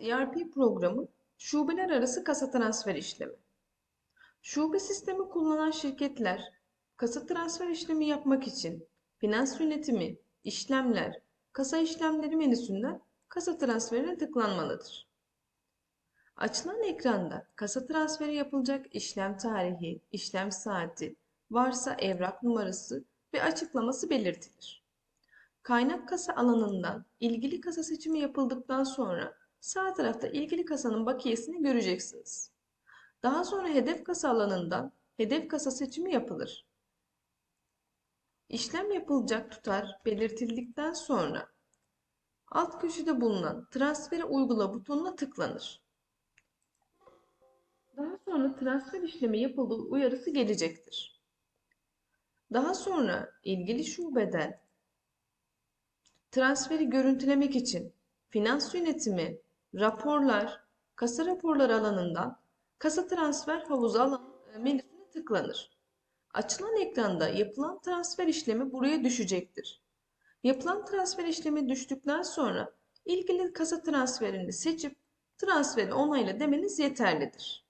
ERP programı şubeler arası kasa transfer işlemi. Şube sistemi kullanan şirketler kasa transfer işlemi yapmak için finans yönetimi, işlemler, kasa işlemleri menüsünden kasa transferine tıklanmalıdır. Açılan ekranda kasa transferi yapılacak işlem tarihi, işlem saati, varsa evrak numarası ve açıklaması belirtilir. Kaynak kasa alanından ilgili kasa seçimi yapıldıktan sonra sağ tarafta ilgili kasanın bakiyesini göreceksiniz. Daha sonra hedef kasa alanından hedef kasa seçimi yapılır. İşlem yapılacak tutar belirtildikten sonra alt köşede bulunan transferi uygula butonuna tıklanır. Daha sonra transfer işlemi yapıldığı uyarısı gelecektir. Daha sonra ilgili şubeden transferi görüntülemek için finans yönetimi, raporlar, kasa raporları alanından kasa transfer havuzu alan e, menüsüne tıklanır. Açılan ekranda yapılan transfer işlemi buraya düşecektir. Yapılan transfer işlemi düştükten sonra ilgili kasa transferini seçip transferi onayla demeniz yeterlidir.